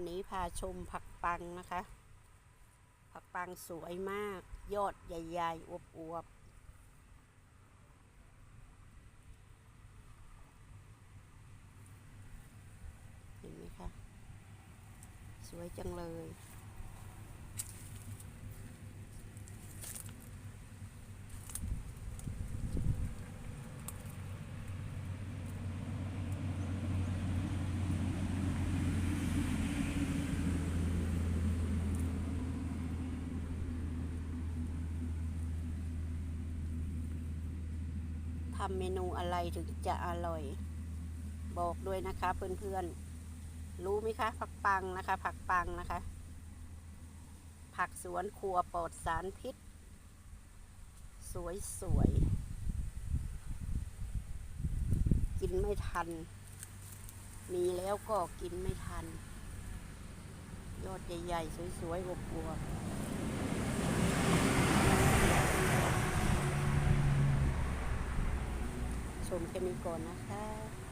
วันนี้พาชมผักปังนะคะ ผักปังสวยมาก ยอดใหญ่ๆอวบๆเห็นไหมคะ สวยจังเลย ทำเมนูอะไรถึงจะอร่อย บอกด้วยนะคะเพื่อนๆ รู้ไหมคะ ผักปังนะคะ ผักปังนะคะ ผักสวนครัวปลอดสารพิษ สวยสวยๆกินไม่ทัน มีแล้วก็กินไม่ทัน ยอดใหญ่ๆ สวยๆอวบๆ ชมแค่นี้ก่อนนะคะ